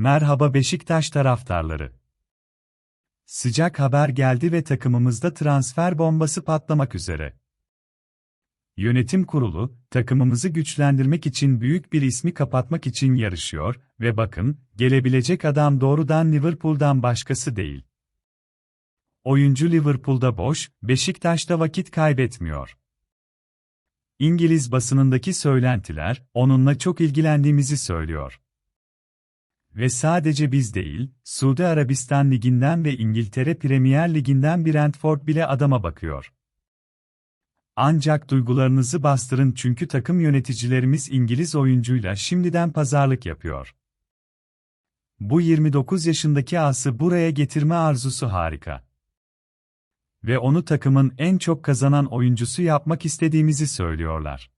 Merhaba Beşiktaş taraftarları. Sıcak haber geldi ve takımımızda transfer bombası patlamak üzere. Yönetim kurulu, takımımızı güçlendirmek için büyük bir ismi kapatmak için yarışıyor ve bakın, gelebilecek adam doğrudan Liverpool'dan başkası değil. Oyuncu Liverpool'da boş, Beşiktaş'ta vakit kaybetmiyor. İngiliz basınındaki söylentiler, onunla çok ilgilendiğimizi söylüyor. Ve sadece biz değil, Suudi Arabistan Ligi'nden ve İngiltere Premier Ligi'nden Brentford bile adama bakıyor. Ancak duygularınızı bastırın çünkü takım yöneticilerimiz İngiliz oyuncuyla şimdiden pazarlık yapıyor. Bu 29 yaşındaki ası buraya getirme arzusu harika. Ve onu takımın en çok kazanan oyuncusu yapmak istediğimizi söylüyorlar.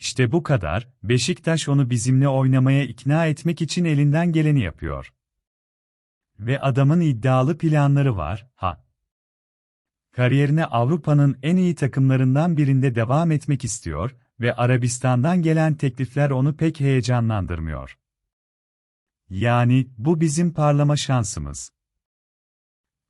İşte bu kadar, Beşiktaş onu bizimle oynamaya ikna etmek için elinden geleni yapıyor. Ve adamın iddialı planları var, ha. Kariyerine Avrupa'nın en iyi takımlarından birinde devam etmek istiyor ve Arabistan'dan gelen teklifler onu pek heyecanlandırmıyor. Yani, bu bizim parlama şansımız.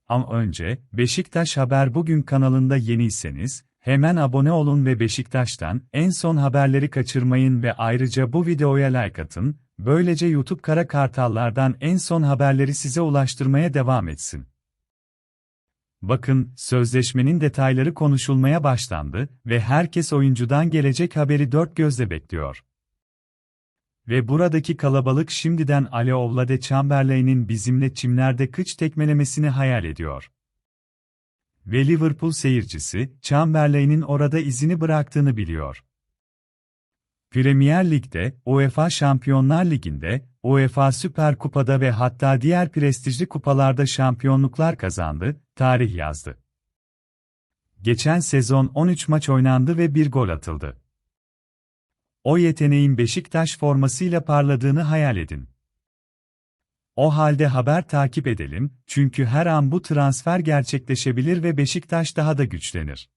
Ama önce, Beşiktaş Haber Bugün kanalında yeniyseniz, hemen abone olun ve Beşiktaş'tan en son haberleri kaçırmayın ve ayrıca bu videoya like atın, böylece YouTube Kara Kartallardan en son haberleri size ulaştırmaya devam etsin. Bakın, sözleşmenin detayları konuşulmaya başlandı ve herkes oyuncudan gelecek haberi dört gözle bekliyor. Ve buradaki kalabalık şimdiden Ali Ovlade Chamberlain'in bizimle çimlerde kıç tekmelemesini hayal ediyor. Ve Liverpool seyircisi, Chamberlain'in orada izini bıraktığını biliyor. Premier Lig'de, UEFA Şampiyonlar Ligi'nde, UEFA Süper Kupa'da ve hatta diğer prestijli kupalarda şampiyonluklar kazandı, tarih yazdı. Geçen sezon 13 maç oynandı ve bir gol atıldı. O yeteneğin Beşiktaş formasıyla parladığını hayal edin. O halde haber takip edelim, çünkü her an bu transfer gerçekleşebilir ve Beşiktaş daha da güçlenir.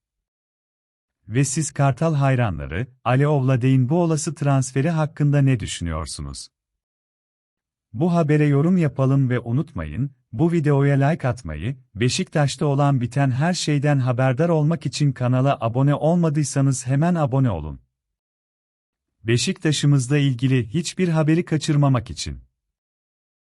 Ve siz Kartal hayranları, Ali Ovladey'in bu olası transferi hakkında ne düşünüyorsunuz? Bu habere yorum yapalım ve unutmayın, bu videoya like atmayı, Beşiktaş'ta olan biten her şeyden haberdar olmak için kanala abone olmadıysanız hemen abone olun. Beşiktaş'ımızla ilgili hiçbir haberi kaçırmamak için.